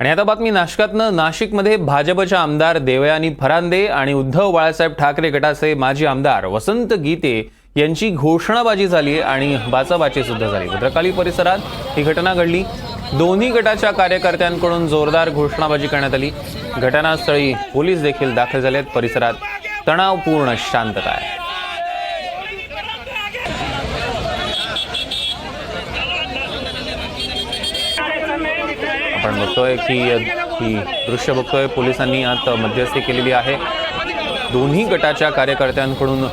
आणि आता बातमी नाशकातनं. नाशिकमध्ये भाजपच्या आमदार देवयानी फरांदे आणि उद्धव बाळासाहेब ठाकरे गटाचे माजी आमदार वसंत गीते यांची घोषणाबाजी झाली आणि बाचाबाची सुद्धा झाली. भद्रकाली परिसरात ही घटना घडली. दोन्ही गटाच्या कार्यकर्त्यांकडून जोरदार घोषणाबाजी करण्यात आली. घटनास्थळी पोलीस देखील दाखल झाले आहेत परिसरात तणावपूर्ण शांतता आहे. आपण बघतोय की ही दृश्य बघतोय. पोलिसांनी आत मध्यस्थी केलेली आहे. दोन्ही गटाच्या कार्यकर्त्यांकडून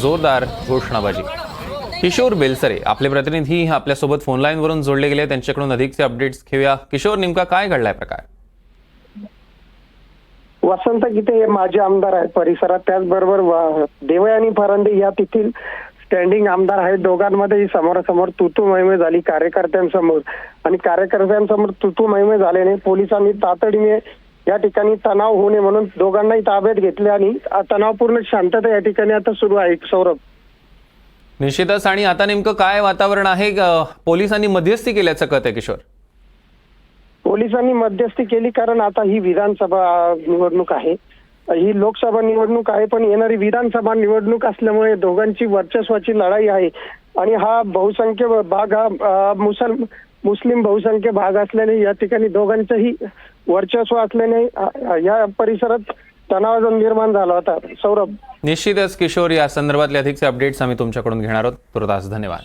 जोरदार घोषणाबाजी. किशोर बेलसरे आपले प्रतिनिधी आपल्यासोबत फोनलाईनवरून जोडले गेले. त्यांच्याकडून अधिकचे अपडेट्स घेऊया. किशोर नेमका काय घडलाय प्रकार? वसंत गीते हे माजी आमदार आहेत. परिसरात त्याचबरोबर देवयानी फरांदे या तेथील स्टँडिंग आमदार आहेत. दोघांमध्येही समोरासमोर तुतू महिमे झाली कार्यकर्त्यांसमोर. आणि कार्यकर्त्यांसमोर तुतू महिमे झाल्याने पोलिसांनी तातडीने या ठिकाणी तणाव होऊ नये म्हणून दोघांनाही ताब्यात घेतले आणि तणावपूर्ण शांतता या ठिकाणी आता सुरू आहे. सौरभ. निश्चितच. आणि आता नेमकं काय वातावरण आहे? पोलिसांनी मध्यस्थी केल्याचं कळत आहे किशोर. पोलिसांनी मध्यस्थी केली कारण आता ही विधानसभा निवडणूक आहे. ही लोकसभा निवडणूक आहे पण येणारी विधानसभा निवडणूक असल्यामुळे दोघांची वर्चस्वाची लढाई आहे. आणि हा बहुसंख्य भाग हा मुसल मुस्लिम बहुसंख्य भाग असल्याने या ठिकाणी दोघांचंही वर्चस्व असल्याने या परिसरात तणाव निर्माण झाला होता. सौरभ. निश्चितच किशोर या संदर्भातले अधिकचे अपडेट्स आम्ही तुमच्याकडून घेणार आहोत. तुर्तास धन्यवाद.